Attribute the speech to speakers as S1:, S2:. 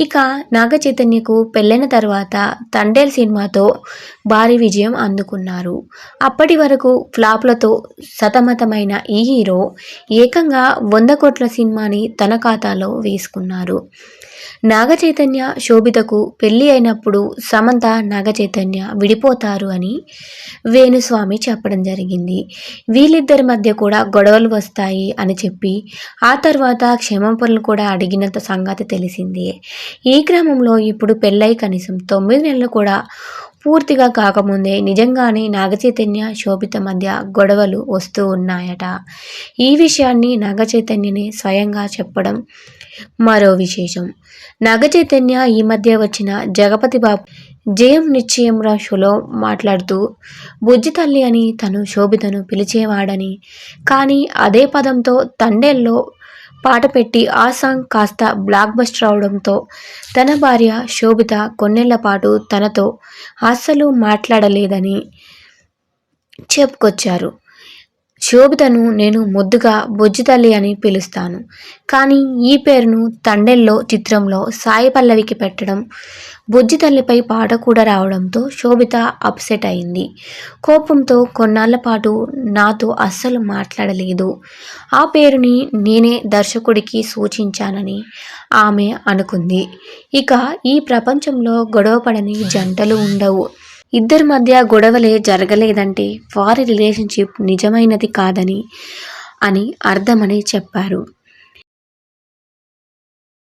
S1: ఇక నాగ చైతన్యకు పెళ్ళైన తర్వాత తండేల్ సినిమాతో భారీ విజయం అందుకున్నారు. అప్పటి వరకు ఫ్లాప్లతో సతమతమైన ఈ హీరో ఏకంగా వంద కోట్ల సినిమాని తన ఖాతాలో వేసుకున్నారు. నాగ చైతన్య శోభితకు పెళ్ళి అయినప్పుడు సమంత నాగ చైతన్య విడిపోతారు అని వేణుస్వామి చెప్పడం జరిగింది. వీళ్ళిద్దరి మధ్య కూడా గొడవలు వస్తాయి అని చెప్పి ఆ తర్వాత క్షమాపణలు కూడా అడిగినంత సంగతి తెలిసిందే. ఈ క్రమంలో ఇప్పుడు పెళ్ళై కనీసం తొమ్మిది నెలలు కూడా పూర్తిగా కాకముందే నిజంగానే నాగచైతన్య శోభిత మధ్య గొడవలు వస్తూ ఉన్నాయట. ఈ విషయాన్ని నాగచైతన్యని స్వయంగా చెప్పడం మరో విశేషం. నాగచైతన్య ఈ మధ్య వచ్చిన జగపతి బాబు జయం నిశ్చయం రాశులో మాట్లాడుతూ బుజ్జి తల్లి అని తను శోభితను పిలిచేవాడని. కానీ అదే పదంతో తండెల్లో పాట పెట్టి ఆ సాంగ్ కాస్త బ్లాక్ బస్టర్ అవడంతో తన భార్య శోభిత కొన్నేళ్ళ పాటు తనతో అస్సలు మాట్లాడలేదని చెప్పుకొచ్చారు. శోభితను నేను ముద్దుగా బొజ్జి తల్లి అని పిలుస్తాను. కానీ ఈ పేరును తండెల్లో చిత్రంలో సాయి పల్లవికి పెట్టడం బొజ్జి తల్లిపై పాట కూడా రావడంతో శోభిత అప్సెట్ అయింది. కోపంతో కొన్నాళ్ళ పాటు నాతో అస్సలు మాట్లాడలేదు. ఆ పేరుని నేనే దర్శకుడికి సూచించానని ఆమె అనుకుంది. ఇక ఈ ప్రపంచంలో గొడవపడని జంటలు ఉండవు. ఇద్దరి మధ్య గొడవలే జరగలేదంటే వారి రిలేషన్షిప్ నిజమైనది కాదని అని అర్థమని చెప్పారు.